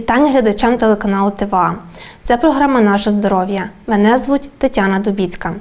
Вітання глядачам телеканалу ТВА. Це програма Наше здоров'я. Мене звуть Тетяна Дубіцька.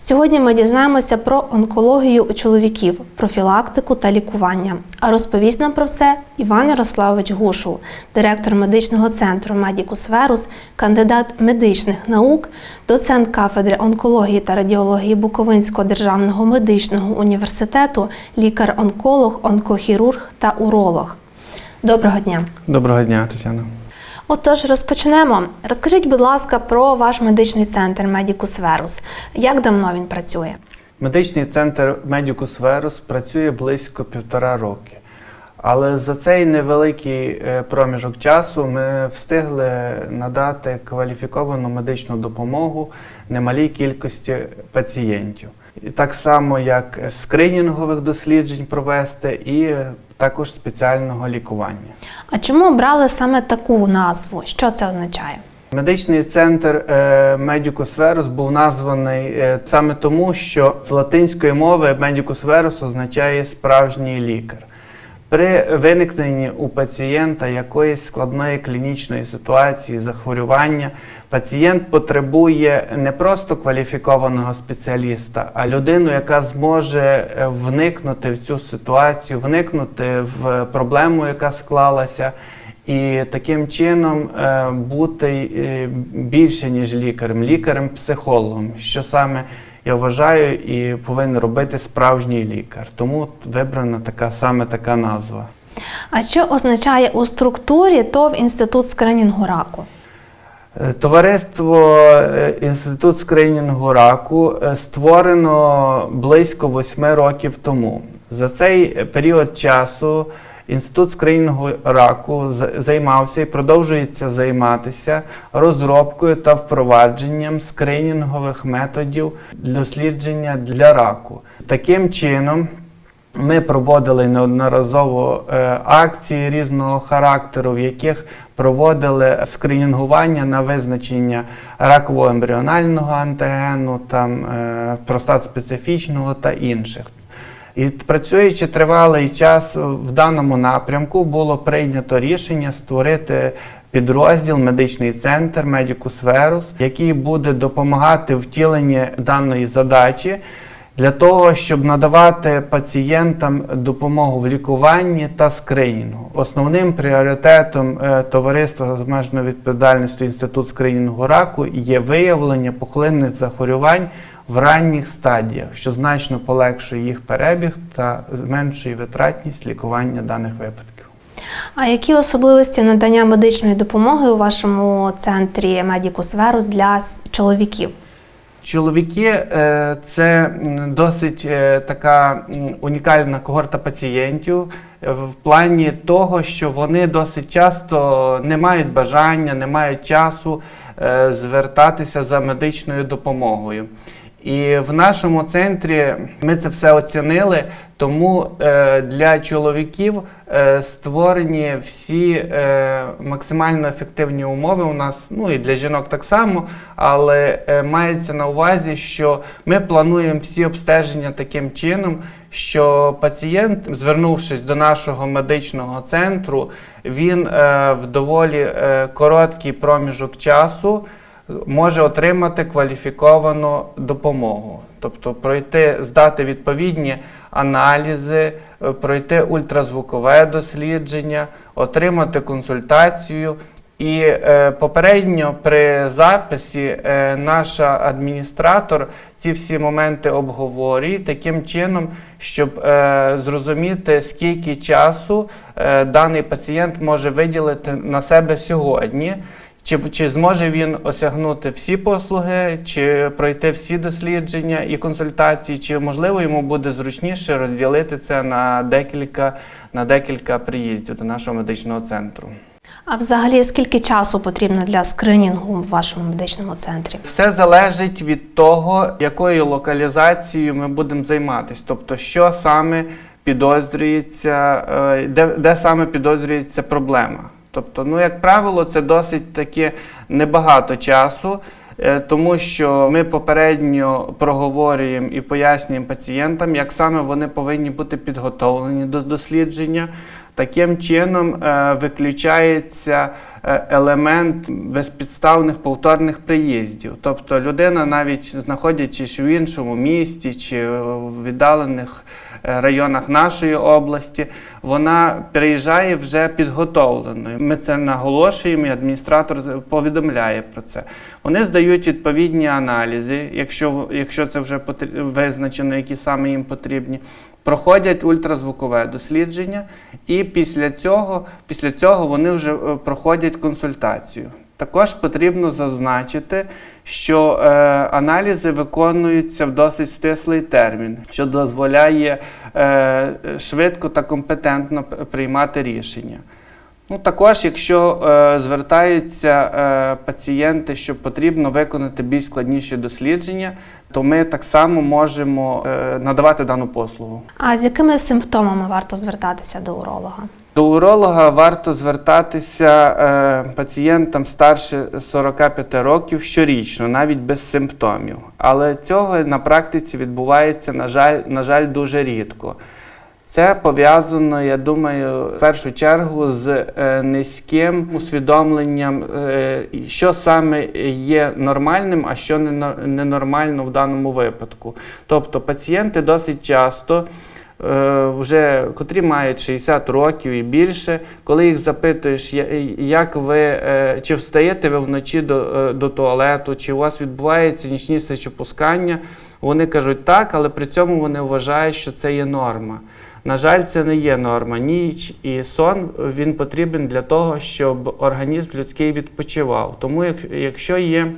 Сьогодні ми дізнаємося про онкологію у чоловіків, профілактику та лікування. А розповість нам про все Іван Ярославович Гушу, директор медичного центру Медікус Верус, кандидат медичних наук, доцент кафедри онкології та радіології Буковинського державного медичного університету, лікар-онколог, онкохірург та уролог. Доброго дня! Доброго дня, Тетяна. Отож, розпочнемо. Розкажіть, будь ласка, про ваш медичний центр Медікус Верус. Як давно він працює? Медичний центр Medicus Verus працює близько півтора роки. Але за цей невеликий е, проміжок часу ми встигли надати кваліфіковану медичну допомогу немалій кількості пацієнтів. І так само, як скринінгових досліджень провести, і також спеціального лікування. А чому обрали саме таку назву? Що це означає? Медичний центр Medicus Verus був названий е, саме тому, що з латинської мови Medicus Verus означає справжній лікар. При виникненні у пацієнта якоїсь складної клінічної ситуації, захворювання, пацієнт потребує не просто кваліфікованого спеціаліста, а людину, яка зможе е, вникнути в цю ситуацію, вникнути в проблему, яка склалася, і таким чином е, бути е, більше, ніж лікарем, лікарем-психологом, що саме я вважаю і повинен робити справжній лікар. Тому вибрана така саме така назва. А що означає у структурі ТОВ Інститут скринінгу раку? Е, Товариство е, Інститут скринінгу раку е, створено близько восьми років тому. За цей період часу Інститут скринінгу раку займався і продовжується займатися розробкою та впровадженням скринінгових методів дослідження для раку. Таким чином, ми проводили неодноразово е, акції різного характеру, в яких проводили скринінгування на визначення ракового ембріонального антигену, там, е, простат специфічного та інших. І працюючи тривалий час в даному напрямку, було прийнято рішення створити підрозділ медичний центр Medicus Verus, який буде допомагати втіленні даної задачі для того, щоб надавати пацієнтам допомогу в лікуванні та скринінгу. Основним пріоритетом е, товариства з обмеженою відповідальністю Інститут скринінгу раку є виявлення пухлинних захворювань в ранніх стадіях, що значно полегшує їх перебіг та зменшує витратність лікування даних випадків. А які особливості надання медичної допомоги у вашому центрі Медікус Верус для чоловіків? Чоловіки е, це досить е, така унікальна когорта пацієнтів е, в плані того, що вони досить часто не мають бажання, не мають часу звертатися за медичною допомогою. І в нашому центрі ми це все оцінили, тому е, для чоловіків е, створені всі е, максимально ефективні умови у нас, ну і для жінок так само, але мається на увазі, що ми плануємо всі обстеження таким чином, що пацієнт, звернувшись до нашого медичного центру, він в доволі короткий проміжок часу може отримати кваліфіковану допомогу, тобто пройти, здати відповідні аналізи, е, пройти ультразвукове дослідження, отримати консультацію. І е, попередньо при записі е, наша адміністратор ці всі моменти обговорює таким чином, щоб е, зрозуміти, скільки часу е, даний пацієнт може виділити на себе сьогодні. Чи, чи зможе він осягнути всі послуги, чи пройти всі дослідження і консультації, чи можливо йому буде зручніше розділити це на декілька, на декілька приїздів до нашого медичного центру? А взагалі скільки часу потрібно для скринінгу в вашому медичному центрі? Все залежить від того, якою локалізацією ми будемо займатися, тобто, що саме підозрюється, е, де, де саме підозрюється проблема. Тобто, ну, як правило, це досить таки небагато часу, е, тому що ми попередньо проговорюємо і пояснюємо пацієнтам, як саме вони повинні бути підготовлені до дослідження. Таким чином е, виключається елемент безпідставних повторних приїздів. Тобто людина, навіть знаходячись в іншому місті чи в віддалених е, районах нашої області, вона приїжджає вже підготовленою. Ми це наголошуємо, і адміністратор повідомляє про це. Вони здають відповідні аналізи, якщо, якщо це вже визначено, які саме їм потрібні. Проходять ультразвукове дослідження, і після цього, після цього вони вже е, проходять консультацію. Також потрібно зазначити, що е, аналізи виконуються в досить стислий термін, що дозволяє е, швидко та компетентно приймати рішення. Ну, також, якщо е, звертаються е, пацієнти, що потрібно виконати більш складніші дослідження, то ми так само можемо е, надавати дану послугу. А з якими симптомами варто звертатися до уролога? До уролога варто звертатися е, пацієнтам старше 45 років щорічно, навіть без симптомів. Але цього на практиці відбувається, на жаль, на жаль, дуже рідко. Це пов'язано, я думаю, в першу чергу з е, низьким усвідомленням, е, що саме є нормальним, а що ненормально в даному випадку. Тобто пацієнти досить часто е, вже котрі мають 60 років і більше, коли їх запитуєш, як ви чи встаєте ви вночі до, до туалету, чи у вас відбувається нічні сечопускання, вони кажуть так, але при цьому вони вважають, що це є норма. На жаль, це не є норма. Ніч і сон він потрібен для того, щоб організм людський відпочивав. Тому, якщо є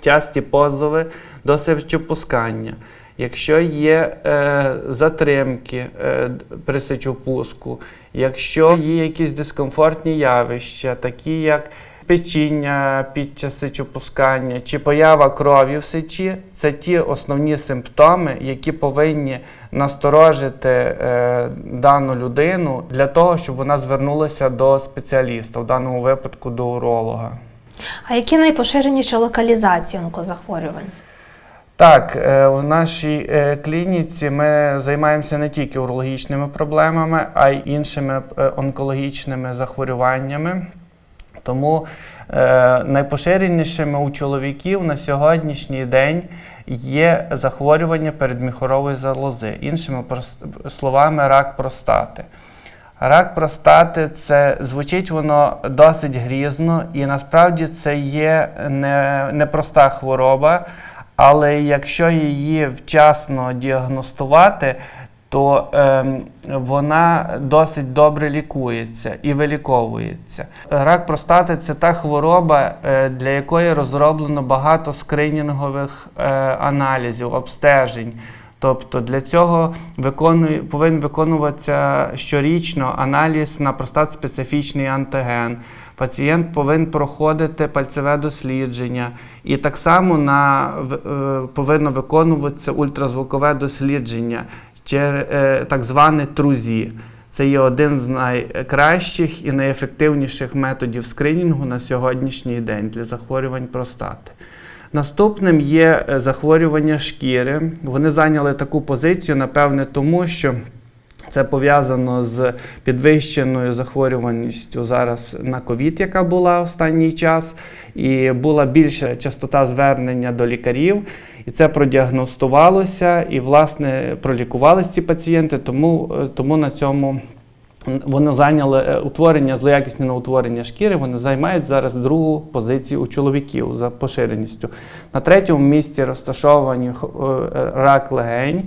часті позови до сечопускання, якщо є е, затримки е, при сечопуску, якщо є якісь дискомфортні явища, такі як печіння під час сечопускання чи поява крові в сечі, це ті основні симптоми, які повинні насторожити е, дану людину для того, щоб вона звернулася до спеціаліста, в даному випадку до уролога. А які найпоширеніші локалізації онкозахворювань? Так, е, в нашій е, клініці ми займаємося не тільки урологічними проблемами, а й іншими онкологічними захворюваннями. Тому найпоширенішими у чоловіків на сьогоднішній день є захворювання передміхорової залози, іншими словами, рак простати. Рак простати це звучить воно досить грізно, і насправді це є не, непроста хвороба, але якщо її вчасно діагностувати, то ем, вона досить добре лікується і виліковується. Рак простати це та хвороба, е, для якої розроблено багато скринінгових е, аналізів, обстежень. Тобто для цього виконує, повинен виконуватися щорічно аналіз на простат-специфічний антиген. Пацієнт повинен проходити пальцеве дослідження, і так само на, е, повинно виконуватися ультразвукове дослідження, е, так зване трузі. Це є один з найкращих і найефективніших методів скринінгу на сьогоднішній день для захворювань простати. Наступним є е, захворювання шкіри. Вони зайняли таку позицію, напевне, тому що це пов'язано з підвищеною захворюваністю зараз на ковід, яка була останній час, і була більша частота звернення до лікарів. І це продіагностувалося, і, власне, пролікувалися ці пацієнти, тому, е, тому на цьому вони зайняли е, утворення, злоякісне утворення шкіри, вони займають зараз другу позицію у чоловіків за поширеністю. На третьому місці розташовані е, рак легень,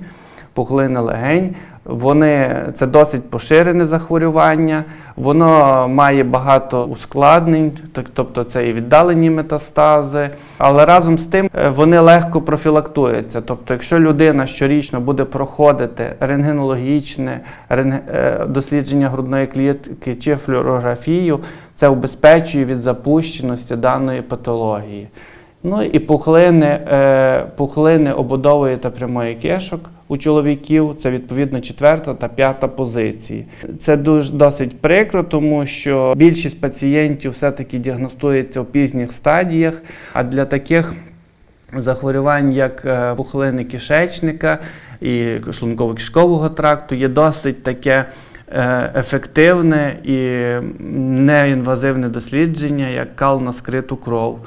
пухлини легень. Вони це досить поширене захворювання, воно має багато ускладнень, тобто це і віддалені метастази, але разом з тим е, вони легко профілактуються. Тобто, якщо людина щорічно буде проходити рентгенологічне рентге- е, дослідження грудної клітки чи флюорографію, це убезпечує від запущеності даної патології. Ну і пухлини, е, пухлини ободової та прямої кишок у чоловіків це відповідно четверта та п'ята позиції. Це дуже досить прикро, тому що більшість пацієнтів все-таки діагностується в пізніх стадіях, а для таких захворювань, як е, пухлини кишечника і шлунково-кишкового тракту, є досить таке е, ефективне і неінвазивне дослідження, як кал на скриту кров,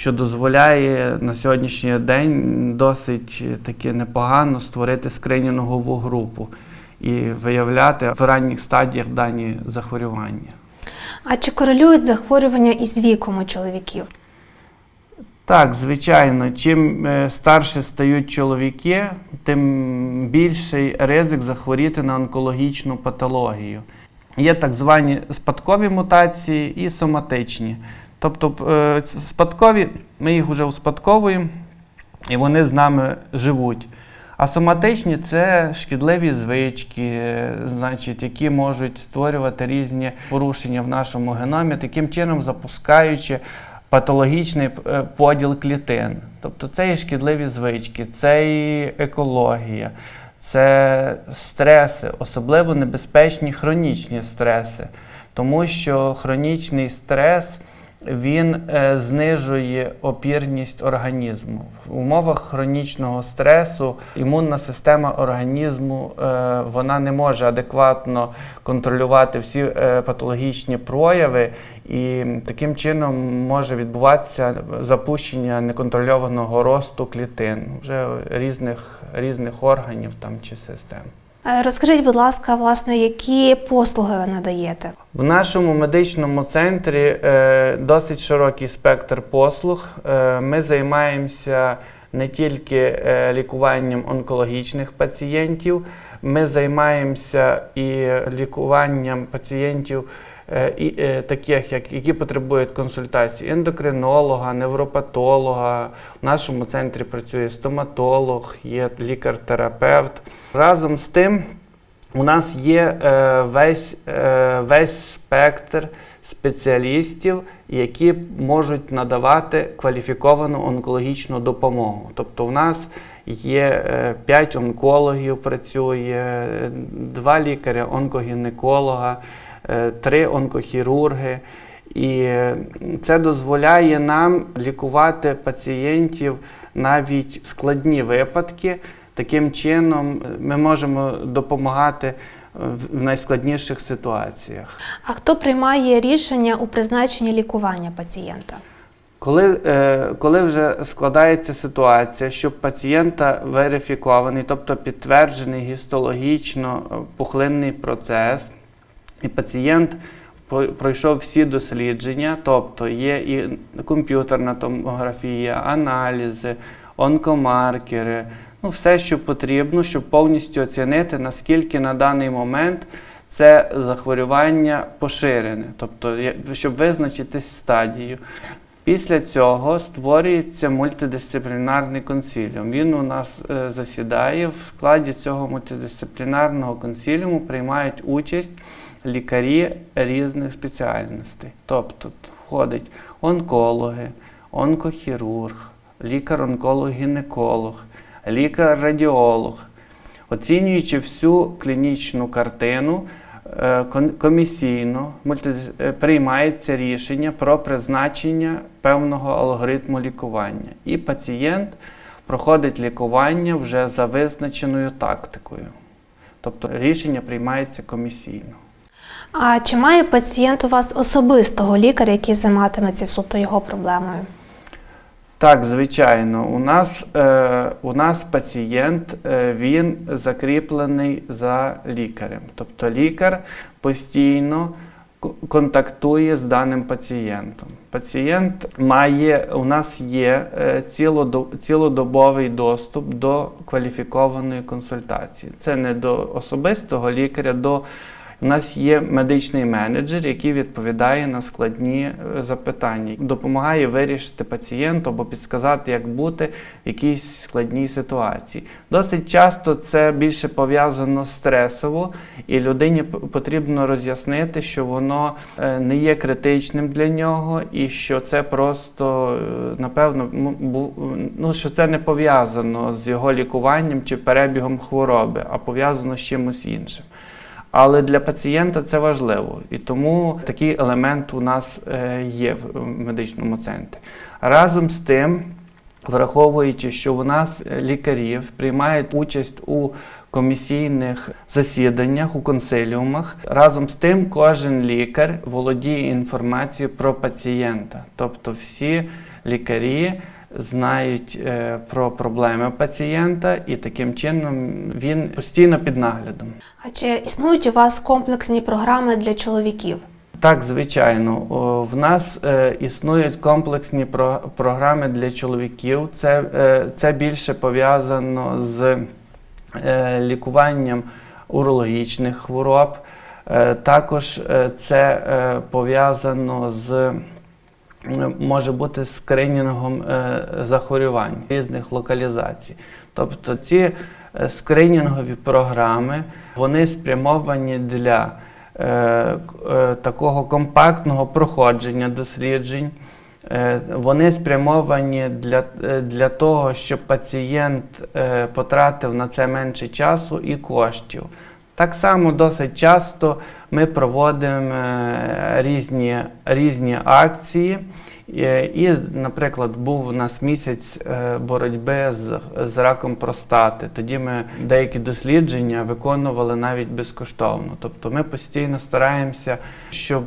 що дозволяє на сьогоднішній день досить таки непогано створити скринінгову групу і виявляти в ранніх стадіях дані захворювання. А чи корелюють захворювання із віком у чоловіків? Так, звичайно, чим е, старше стають чоловіки, тим більший ризик захворіти на онкологічну патологію. Є так звані спадкові мутації і соматичні. Тобто е, спадкові, ми їх вже успадковуємо, і вони з нами живуть. А соматичні це шкідливі звички, е, значить, які можуть створювати різні порушення в нашому геномі, таким чином запускаючи патологічний е, поділ клітин. Тобто це і шкідливі звички, це і екологія, це стреси, особливо небезпечні хронічні стреси, тому що хронічний стрес він е, знижує опірність організму. В умовах хронічного стресу імунна система організму е, вона не може адекватно контролювати всі е, патологічні прояви, і таким чином може відбуватися запущення неконтрольованого росту клітин вже різних, різних органів там чи систем. Е, Розкажіть, будь ласка, власне, які послуги ви надаєте? В нашому медичному центрі е, досить широкий спектр послуг. Е, ми займаємося не тільки лікуванням онкологічних пацієнтів, ми займаємося і лікуванням пацієнтів. Е, І, е, таких, як, які потребують консультації ендокринолога, невропатолога. В нашому центрі працює стоматолог, є лікар-терапевт. Разом з тим, у нас є е, весь, весь спектр спеціалістів, які можуть надавати кваліфіковану онкологічну допомогу. Тобто, у нас є 5 онкологів, працює, 2 лікаря онкогінеколога, 3 онкохірурги. І е, це дозволяє нам лікувати пацієнтів навіть складні випадки. Таким чином, е, ми можемо допомагати е, в найскладніших ситуаціях. А хто приймає рішення у призначенні лікування пацієнта? Коли, е, коли вже складається ситуація, що пацієнта верифікований, тобто підтверджений гістологічно е, пухлинний процес, і пацієнт пройшов всі дослідження, тобто є і комп'ютерна томографія, аналізи, онкомаркери, ну все, що потрібно, щоб повністю оцінити, наскільки на даний момент це захворювання поширене, тобто щоб визначити стадію. Після цього створюється мультидисциплінарний консиліум. Він у нас е, засідає. В складі цього мультидисциплінарного консиліуму приймають участь лікарі різних спеціальностей. Тобто тут входять онкологи, онкохірург, лікар-онколог-гінеколог, лікар-радіолог. Оцінюючи всю клінічну картину, е, комісійно е, приймається рішення про призначення певного алгоритму лікування. І пацієнт проходить лікування вже за визначеною тактикою. Тобто рішення приймається комісійно. А чи має пацієнт у вас особистого лікаря, який займатиметься суто його проблемою? Так, звичайно, у нас, е, у нас пацієнт е, він закріплений за лікарем. Тобто лікар постійно контактує з даним пацієнтом. Пацієнт має, у нас є е, цілодо- цілодобовий доступ до кваліфікованої консультації. Це не до особистого лікаря, до у нас є медичний менеджер, який відповідає на складні е, запитання, допомагає вирішити пацієнту або підсказати, як бути в якійсь складній ситуації. Досить часто це більше пов'язано стресово, і людині потрібно роз'яснити, що воно е, не є критичним для нього, і що це просто, е, напевно, ну, що це не пов'язано з його лікуванням чи перебігом хвороби, а пов'язано з чимось іншим. Але для пацієнта це важливо, і тому такий елемент у нас е, є в медичному центрі. Разом з тим, Враховуючи, що у нас е, лікарів приймають участь у комісійних засіданнях, у консиліумах. Разом з тим, кожен лікар володіє інформацією про пацієнта. Тобто всі лікарі знають е, про проблеми пацієнта, і таким чином він постійно під наглядом. А чи існують у вас комплексні програми для чоловіків? Так, звичайно, в нас е, існують комплексні про- програми для чоловіків. Це, е, це більше пов'язано з е, лікуванням урологічних хвороб. Е, також е, це е, пов'язано з може бути скринінгом е, захворювань різних локалізацій. Тобто ці е, скринінгові програми вони спрямовані для е, такого компактного проходження досліджень. Вони спрямовані для, для того, щоб пацієнт потратив на це менше часу і коштів. Так само досить часто ми проводимо е, різні, різні акції. Е, І, наприклад, був у нас місяць е, боротьби з, з раком простати. Тоді ми деякі дослідження виконували навіть безкоштовно. Тобто ми постійно стараємося, щоб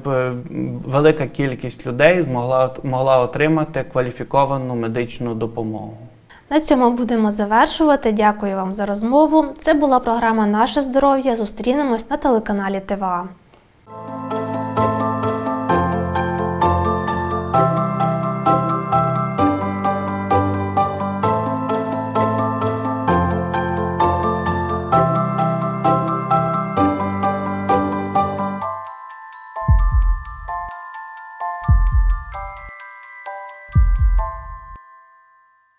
велика кількість людей змогла могла отримати кваліфіковану медичну допомогу. На цьому будемо завершувати. Дякую вам за розмову. Це була програма Наше здоров'я. Зустрінемось на телеканалі ТВА.